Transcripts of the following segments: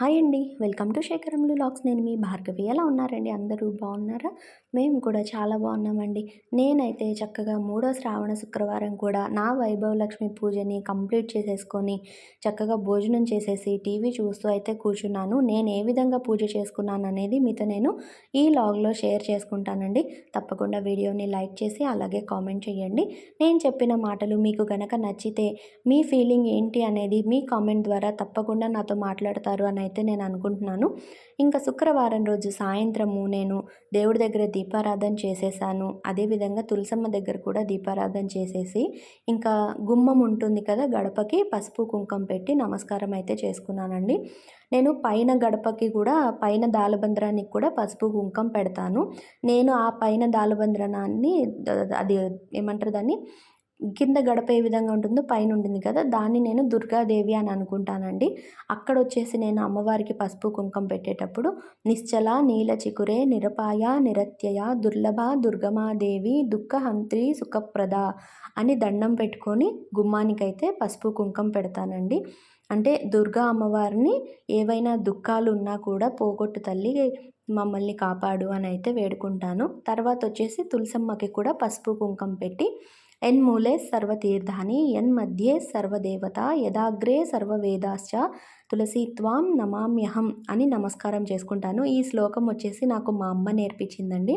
Hi అండి. Welcome to శేఖరములు లాక్స్. నేను మీ భార్గవి. ఎలా ఉన్నారండి? అందరూ బాగున్నారా? మేము కూడా చాలా బాగున్నామండి. నేనైతే చక్కగా మూడో శ్రావణ శుక్రవారం కూడా నా వైభవ లక్ష్మి పూజని కంప్లీట్ చేసేసుకొని చక్కగా భోజనం చేసేసి టీవీ చూస్తూ అయితే కూర్చున్నాను. నేను ఏ విధంగా పూజ చేసుకున్నాను అనేది మీతో నేను ఈ లాగ్లో షేర్ చేసుకుంటానండి. తప్పకుండా వీడియోని లైక్ చేసి అలాగే కామెంట్ చేయండి. నేను చెప్పిన మాటలు మీకు గనక నచ్చితే మీ ఫీలింగ్ ఏంటి అనేది మీ కామెంట్ ద్వారా తప్పకుండా నాతో మాట్లాడతారు అని అయితే నేను అనుకుంటున్నాను. ఇంకా శుక్రవారం రోజు సాయంత్రము నేను దేవుడి దగ్గర దీపారాధన చేసేసాను. అదేవిధంగా తులసమ్మ దగ్గర కూడా దీపారాధన చేసేసి ఇంకా గుమ్మం ఉంటుంది కదా గడపకి పసుపు కుంకం పెట్టి నమస్కారం అయితే చేసుకున్నానండి. నేను పైన గడపకి కూడా పైన దాలబంద్రానికి కూడా పసుపు కుంకం పెడతాను. నేను ఆ పైన దాలబంద్రాన్ని అది ఏమంటారు దాన్ని? కింద గడప ఏ విధంగా ఉంటుందో పైన ఉంటుంది కదా దాన్ని నేను దుర్గాదేవి అని అనుకుంటానండి. అక్కడ వచ్చేసి నేను అమ్మవారికి పసుపు కుంకం పెట్టేటప్పుడు నిశ్చల నీల చికురే నిరపాయ నిరత్యయ దుర్లభ దుర్గమాదేవి దుఃఖహంత్రి సుఖప్రద అని దండం పెట్టుకొని గుమ్మానికైతే పసుపు కుంకం పెడతానండి. అంటే దుర్గా అమ్మవారిని ఏవైనా దుఃఖాలు ఉన్నా కూడా పోగొట్టు తల్లి మమ్మల్ని కాపాడు అని అయితే వేడుకుంటాను. తర్వాత వచ్చేసి తులసమ్మకి కూడా పసుపు కుంకం పెట్టి ఎన్మూలే సర్వతీర్థాని యన్మధ్యే సర్వదేవత యదాగ్రే సర్వవేదాశ్చ తులసీత్వాం నమామ్యహం అని నమస్కారం చేసుకుంటాను. ఈ శ్లోకం వచ్చేసి నాకు మా అమ్మ నేర్పించిందండి.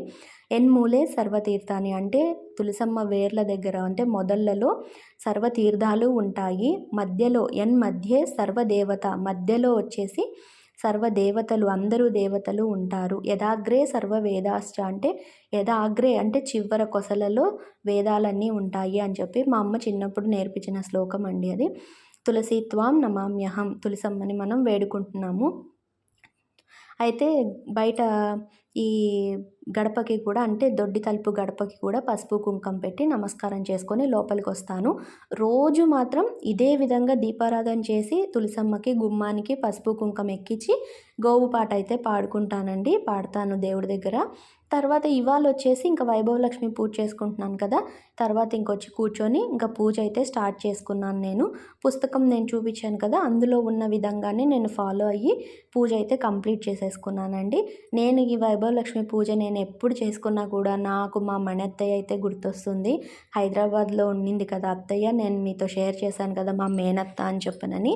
ఎన్మూలే సర్వతీర్థాన్ని అంటే తులసమ్మ వేర్ల దగ్గర అంటే మొదళ్ళలో సర్వతీర్థాలు ఉంటాయి. మధ్యలో ఎన్ మధ్యే సర్వదేవత మధ్యలో వచ్చేసి సర్వ దేవతలు అందరూ దేవతలు ఉంటారు. యథాగ్రే సర్వ వేదాశ్చ అంటే యథాగ్రే అంటే చివర కొసలలో వేదాలన్నీ ఉంటాయి అని చెప్పి మా అమ్మ చిన్నప్పుడు నేర్పించిన శ్లోకం అండి అది. తులసిత్వాం నమామ్యహం తులసమ్మని మనం వేడుకుంటున్నాము. అయితే బయట ఈ గడపకి కూడా అంటే దొడ్డి తలుపు గడపకి కూడా పసుపు కుంకం పెట్టి నమస్కారం చేసుకొని లోపలికి వస్తాను రోజు మాత్రం ఇదే విధంగా దీపారాధన చేసి తులసమ్మకి గుమ్మానికి పసుపు కుంకం ఎక్కించి గోవు పాట అయితే పాడుకుంటానండి. పాడతాను దేవుడి దగ్గర. తర్వాత ఇవాళ వచ్చేసి ఇంకా వైభవలక్ష్మి పూజ చేసుకుంటున్నాను కదా తర్వాత ఇంకొచ్చి కూర్చొని ఇంకా పూజ అయితే స్టార్ట్ చేసుకున్నాను నేను. పుస్తకం నేను చూపించాను కదా అందులో ఉన్న విధంగానే నేను ఫాలో అయ్యి పూజ అయితే కంప్లీట్ చేసేసుకున్నానండి. నేను ఈ వైభవలక్ష్మి పూజ నేను ఎప్పుడు చేసుకున్నా కూడా నాకు మా మణత్తయ్య అయితే గుర్తొస్తుంది. హైదరాబాద్లో ఉండింది కదా అత్తయ్య నేను మీతో షేర్ చేశాను కదా మా మేనత్త అని చెప్పనని.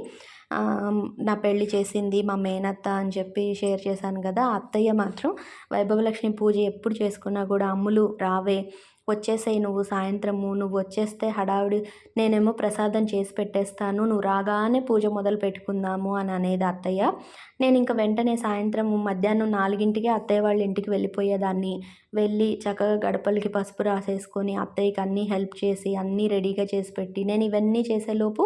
నా పెళ్ళి చేసింది మా మేనత్త అని చెప్పి షేర్ చేశాను కదా అత్తయ్య మాత్రం. వైభవలక్ష్మి పూజ ఎప్పుడు చేసుకున్నా కూడా అమ్ములు రావే. వచ్చేసేయి నువ్వు సాయంత్రము నువ్వు వచ్చేస్తే హడావిడి నేనేమో ప్రసాదం చేసి పెట్టేస్తాను నువ్వు రాగానే పూజ మొదలు పెట్టుకుందాము అని అనేది అత్తయ్య. నేను ఇంకా వెంటనే సాయంత్రం మధ్యాహ్నం నాలుగింటికి అత్తయ్య వాళ్ళ ఇంటికి వెళ్ళిపోయేదాన్ని. వెళ్ళి చక్కగా గడపలకి పసుపు రాసేసుకొని అత్తయ్యకి అన్నీ హెల్ప్ చేసి అన్నీ రెడీగా చేసి పెట్టి నేను ఇవన్నీ చేసేలోపు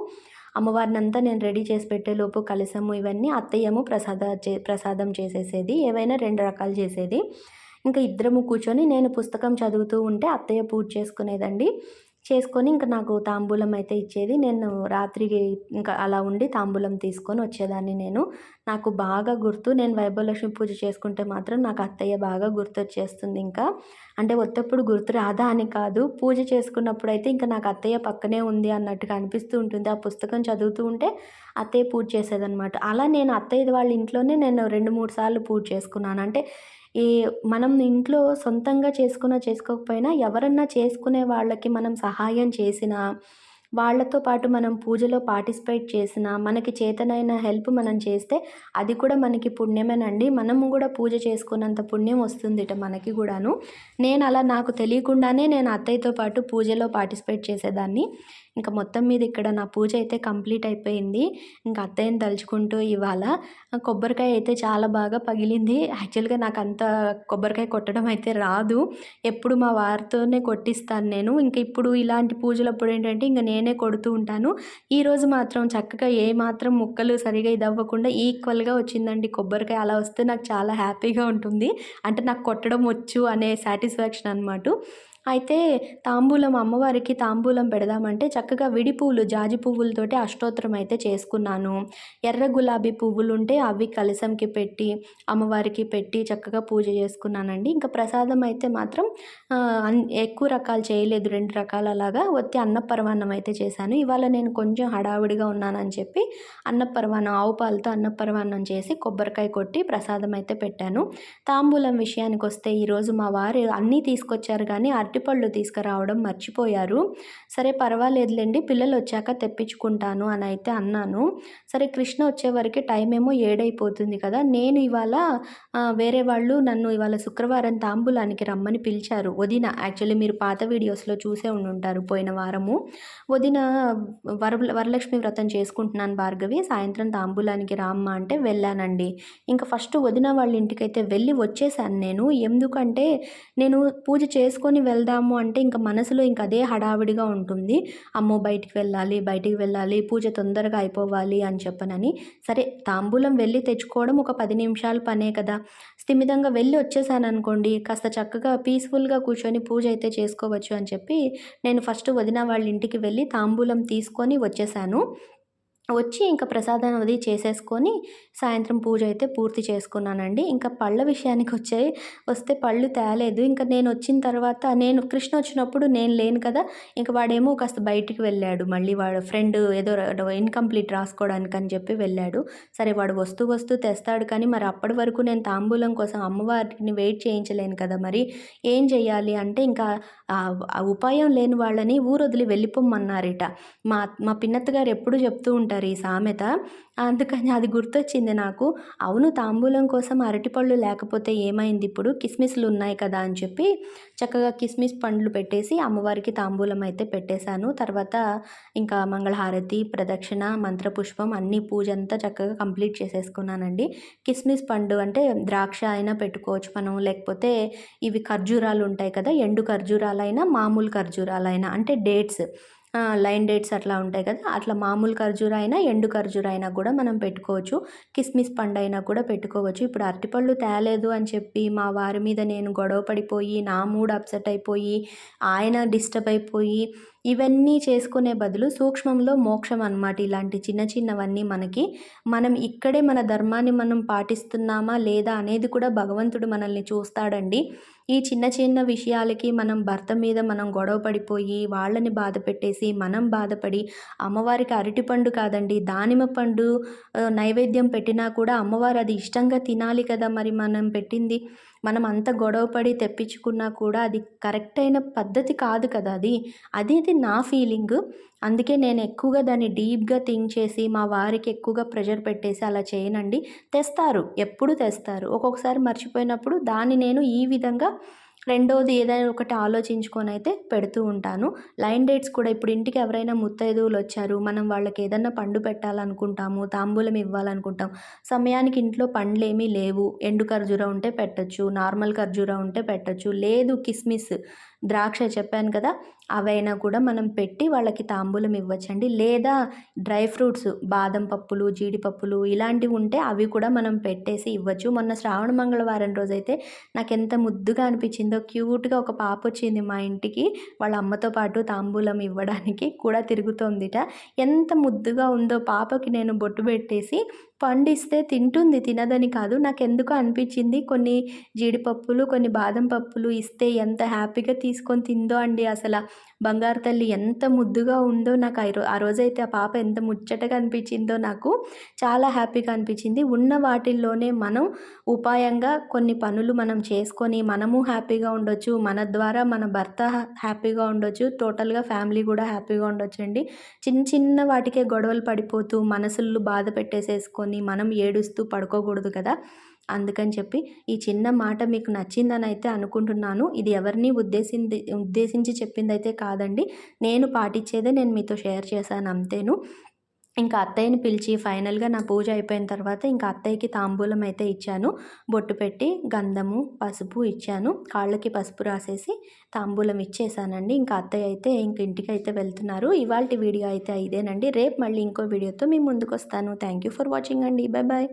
అమ్మవారిని అంతా నేను రెడీ చేసి పెట్టేలోపు కలసము ఇవన్నీ అత్తయ్యము ప్రసాద చే ప్రసాదం చేసేసేది ఏవైనా రెండు రకాలు చేసేది. ఇంకా ఇద్దరము కూర్చొని నేను పుస్తకం చదువుతూ ఉంటే అత్తయ్య పూజ చేసుకునేదండి. చేసుకొని ఇంకా నాకు తాంబూలం అయితే ఇచ్చేది. నేను రాత్రికి ఇంకా అలా ఉండి తాంబూలం తీసుకొని వచ్చేదాన్ని నేను. నాకు బాగా గుర్తు నేను వైభవలక్ష్మి పూజ చేసుకుంటే మాత్రం నాకు అత్తయ్య బాగా గుర్తు వచ్చేస్తుంది ఇంకా. అంటే ఒత్తప్పుడు గుర్తు రాదా అని కాదు. పూజ చేసుకున్నప్పుడు అయితే ఇంకా నాకు అత్తయ్య పక్కనే ఉంది అన్నట్టుగా అనిపిస్తూ ఉంటుంది. ఆ పుస్తకం చదువుతూ ఉంటే అత్తయ్య పూజ చేసేదనమాట అలా నేను అత్తయ్య వాళ్ళ ఇంట్లోనే నేను రెండు మూడు సార్లు పూజ చేసుకున్నాను. అంటే ఈ మనం ఇంట్లో సొంతంగా చేసుకున్నా చేసుకోకపోయినా ఎవరన్నా చేసుకునే వాళ్ళకి మనం సహాయం చేసినా వాళ్ళతో పాటు మనం పూజలో పార్టిసిపేట్ చేసిన మనకి చేతనైన హెల్ప్ మనం చేస్తే అది కూడా మనకి పుణ్యమేనండి. మనము కూడా పూజ చేసుకున్నంత పుణ్యం వస్తుందిట మనకి కూడాను. నేను అలా నాకు తెలియకుండానే నేను అత్తయ్యతో పాటు పూజలో పార్టిసిపేట్ చేసేదాన్ని. ఇంకా మొత్తం మీద ఇక్కడ నా పూజ అయితే కంప్లీట్ అయిపోయింది. ఇంకా అత్తయ్యని తలుచుకుంటూ ఇవాళ కొబ్బరికాయ అయితే చాలా బాగా పగిలింది. యాక్చువల్గా నాకు అంత కొబ్బరికాయ కొట్టడం అయితే రాదు. ఎప్పుడు మా వారితోనే కొట్టిస్తాను నేను. ఇంకా ఇప్పుడు ఇలాంటి పూజలప్పుడు ఏంటంటే ఇంకా నేనే కొడుతూ ఉంటాను. ఈరోజు మాత్రం చక్కగా ఏ మాత్రం ముక్కలు సరిగా ఇది అవ్వకుండా ఈక్వల్గా వచ్చిందండి కొబ్బరికాయ. అలా వస్తే నాకు చాలా హ్యాపీగా ఉంటుంది. అంటే నాకు కొట్టడం వచ్చు అనే సాటిస్ఫాక్షన్ అనమాట అయితే తాంబూలం అమ్మవారికి తాంబూలం పెడదామంటే చక్కగా విడి పువ్వులు జాజి పువ్వులతోటి అష్టోత్తరం అయితే చేసుకున్నాను. ఎర్ర గులాబీ పువ్వులు ఉంటే అవి కలశంకి పెట్టి అమ్మవారికి పెట్టి చక్కగా పూజ చేసుకున్నానండి. ఇంకా ప్రసాదం అయితే మాత్రం ఎక్కువ రకాలు చేయలేదు. రెండు రకాల అలాగా వచ్చి అన్నపరమాన్నం అయితే చేశాను. ఇవాళ నేను కొంచెం హడావిడిగా ఉన్నానని చెప్పి అన్నపరమాన్నం ఆవు పాలతో అన్నపరమాన్నం చేసి కొబ్బరికాయ కొట్టి ప్రసాదం అయితే పెట్టాను. తాంబూలం విషయానికి వస్తే ఈరోజు మా వారు అన్నీ తీసుకొచ్చారు కానీ అరటిపళ్ళు తీసుకురావడం మర్చిపోయారు. సరే పర్వాలేదులేండి పిల్లలు వచ్చాక తెప్పించుకుంటాను అని అయితే అన్నాను. సరే కృష్ణ వచ్చేవరకు టైం ఏమో ఏడైపోతుంది కదా నేను ఇవాళ వేరే వాళ్ళు నన్ను ఇవాళ శుక్రవారం తాంబూలానికి రమ్మని పిలిచారు. వదిన యాక్చువల్లీ మీరు పాత వీడియోస్లో చూసే ఉండి ఉంటారు పోయిన వారము. వదిన వర వరలక్ష్మి వ్రతం చేసుకుంటున్నాను భార్గవి సాయంత్రం తాంబూలానికి రామ్మ అంటే వెళ్ళానండి. ఇంకా ఫస్ట్ వదిన వాళ్ళ ఇంటికైతే వెళ్ళి వచ్చేసాను నేను. ఎందుకంటే నేను పూజ చేసుకొని వెళ్దాము అంటే ఇంకా మనసులో ఇంకా అదే హడావిడిగా ఉంటుంది. అమ్మో బయటికి వెళ్ళాలి బయటికి వెళ్ళాలి పూజ తొందరగా అయిపోవాలి అని చెప్పనని. సరే తాంబూలం వెళ్ళి తెచ్చుకోవడం ఒక పది నిమిషాలు పనే కదా. స్థిమితంగా వెళ్ళి వచ్చేసాను అనుకోండి కాస్త చక్కగా పీస్ఫుల్గా కూర్చొని పూజ అయితే చేసుకోవచ్చు అని చెప్పి నేను ఫస్ట్ వదిన వాళ్ళ ఇంటికి వెళ్ళి తాంబూలం తీసుకొని వచ్చేసాను. వచ్చి ఇంకా ప్రసాదం అది చేసేసుకొని సాయంత్రం పూజ అయితే పూర్తి చేసుకున్నానండి. ఇంకా పళ్ళ విషయానికి వచ్చాయి వస్తే పళ్ళు తేలేదు. ఇంకా నేను వచ్చిన తర్వాత నేను కృష్ణ వచ్చినప్పుడు నేను లేను కదా ఇంకా వాడేమో కాస్త బయటికి వెళ్ళాడు. మళ్ళీ వాడు ఫ్రెండ్ ఏదో ఇన్కంప్లీట్ రాసుకోవడానికి అని చెప్పి వెళ్ళాడు. సరే వాడు వస్తూ వస్తూ తెస్తాడు కానీ మరి అప్పటి వరకు నేను తాంబూలం కోసం అమ్మవారిని వెయిట్ చేయించలేను కదా మరి. ఏం చేయాలి అంటే ఇంకా ఉపాయం లేని వాళ్ళని ఊరు వదిలి వెళ్ళిపోమన్నారట మా మా పిన్నత్త గారు ఎప్పుడు చెప్తూ ఉంటారు అంటారు ఈ సామెత. అందుకని అది గుర్తొచ్చింది నాకు. అవును తాంబూలం కోసం అరటిపళ్ళు లేకపోతే ఏమైంది ఇప్పుడు? కిస్మిస్లు ఉన్నాయి కదా అని చెప్పి చక్కగా కిస్మిస్ పండ్లు పెట్టేసి అమ్మవారికి తాంబూలం అయితే పెట్టేశాను. తర్వాత ఇంకా మంగళహారతి ప్రదక్షిణ మంత్రపుష్పం అన్ని పూజ అంతా చక్కగా కంప్లీట్ చేసేసుకున్నానండి. కిస్మిస్ పండు అంటే ద్రాక్ష అయినా పెట్టుకోవచ్చు మనం. లేకపోతే ఇవి ఖర్జూరాలు ఉంటాయి కదా ఎండు ఖర్జూరాలైనా మామూలు ఖర్జూరాలైనా అంటే డేట్స్. లైన్ డేట్స్ అట్లా ఉంటాయి కదా అట్లా మామూలు ఖర్జూర అయినా ఎండు ఖర్జూర అయినా కూడా మనం పెట్టుకోవచ్చు. కిస్మిస్ పండు అయినా కూడా పెట్టుకోవచ్చు. ఇప్పుడు అరటిపళ్ళు తేలేదు అని చెప్పి మా వారి మీద నేను గొడవ పడిపోయి నా మూడ్ అప్సెట్ అయిపోయి ఆయన డిస్టర్బ్ అయిపోయి ఇవన్నీ చేసుకునే బదులు సూక్ష్మంలో మోక్షం అనమాట ఇలాంటి చిన్న చిన్నవన్నీ మనకి మనం ఇక్కడే మన ధర్మాన్ని మనం పాటిస్తున్నామా లేదా అనేది కూడా భగవంతుడు మనల్ని చూస్తాడండి. ఈ చిన్న చిన్న విషయాలకి మనం భర్త మీద మనం గొడవ పడిపోయి వాళ్ళని బాధ పెట్టేసి మనం బాధపడి అమ్మవారికి అరటిపండు కాదండి దానిమ్మ పండు నైవేద్యం పెట్టినా కూడా అమ్మవారు అది ఇష్టంగా తినాలి కదా మరి మనం పెట్టింది. మనం అంత గొడవపడి తెప్పించుకున్నా కూడా అది కరెక్ట్ అయిన పద్ధతి కాదు కదా అది. అది నా ఫీలింగ్. అందుకే నేను ఎక్కువగా దాన్ని డీప్గా థింక్ చేసి మా వారికి ఎక్కువగా ప్రెషర్ పెట్టేసి అలా చేయనండి. తెస్తారు. ఎప్పుడు తెస్తారు. ఒక్కొక్కసారి మర్చిపోయినప్పుడు దాన్ని నేను ఈ విధంగా రెండోది ఏదైనా ఒకటి ఆలోచించుకొని అయితే పెడుతూ ఉంటాను. లైన్ డేట్స్ కూడా ఇప్పుడు ఇంటికి ఎవరైనా ముత్తైదువులు వచ్చారు మనం వాళ్ళకి ఏదన్నా పండు పెట్టాలనుకుంటాము తాంబూలం ఇవ్వాలనుకుంటాం సమయానికి ఇంట్లో పండ్లు ఏమీ లేవు ఎండు ఖర్జూర ఉంటే పెట్టచ్చు నార్మల్ ఖర్జూర ఉంటే పెట్టచ్చు లేదు కిస్మిస్ ద్రాక్ష చెప్పాను కదా అవైనా కూడా మనం పెట్టి వాళ్ళకి తాంబూలం ఇవ్వచ్చండి. లేదా డ్రై ఫ్రూట్స్ బాదం పప్పులు జీడిపప్పులు ఇలాంటివి ఉంటే అవి కూడా మనం పెట్టేసి ఇవ్వచ్చు. మొన్న శ్రావణ మంగళవారం రోజైతే నాకు ఎంత ముద్దుగా అనిపించిందో క్యూట్గా ఒక పాప వచ్చింది మా ఇంటికి. వాళ్ళ అమ్మతో పాటు తాంబూలం ఇవ్వడానికి కూడా తిరుగుతోందిట. ఎంత ముద్దుగా ఉందో పాపకి నేను బొట్టు పెట్టేసి పండిస్తే తింటుంది తినదని కాదు. నాకు ఎందుకు అనిపించింది. కొన్ని జీడిపప్పులు కొన్ని బాదం పప్పులు ఇస్తే ఎంత హ్యాపీగా తీసుకొని తిందో అండి అసలు. బంగారు తల్లి ఎంత ముద్దుగా ఉందో నాకు ఆ రోజైతే ఆ పాప ఎంత ముచ్చటగా అనిపించిందో నాకు చాలా హ్యాపీగా అనిపించింది. ఉన్న వాటిల్లోనే మనం ఉపాయంగా కొన్ని పనులు మనం చేసుకొని మనము హ్యాపీగా ఉండొచ్చు. మన ద్వారా మన భర్త హ్యాపీగా ఉండొచ్చు. టోటల్గా ఫ్యామిలీ కూడా హ్యాపీగా ఉండొచ్చు అండి చిన్న చిన్న వాటికే గొడవలు పడిపోతూ మనసులు బాధ పెట్టేసేసుకొని మనం ఏడుస్తూ పడుకోకూడదు కదా? అందుకని చెప్పి ఈ చిన్న మాట మీకు నచ్చిందని అయితే అనుకుంటున్నాను. ఇది ఎవరిని ఉద్దేశించి ఉద్దేశించి చెప్పింది అయితే కాదండి. నేను పాటించేదే నేను మీతో షేర్ చేశాను అంతేను. ఇంకా అత్తయ్యని పిలిచి ఫైనల్గా నా పూజ అయిపోయిన తర్వాత ఇంకా అత్తయ్యకి తాంబూలం అయితే ఇచ్చాను. బొట్టు పెట్టి గంధము పసుపు ఇచ్చాను. కాళ్ళకి పసుపు రాసేసి తాంబూలం ఇచ్చేసానండి. ఇంకా అత్తయ్య అయితే ఇంక ఇంటికి అయితే వెళ్తున్నారు. ఇవాళ వీడియో అయితే ఇదేనండి. రేపు మళ్ళీ ఇంకో వీడియోతో మీ ముందుకు వస్తాను థ్యాంక్ యూ ఫర్ వాచింగ్ అండి. Bye bye